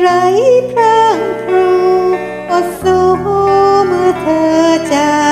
ไรพรางพรูอสูเมื่อเธอจาก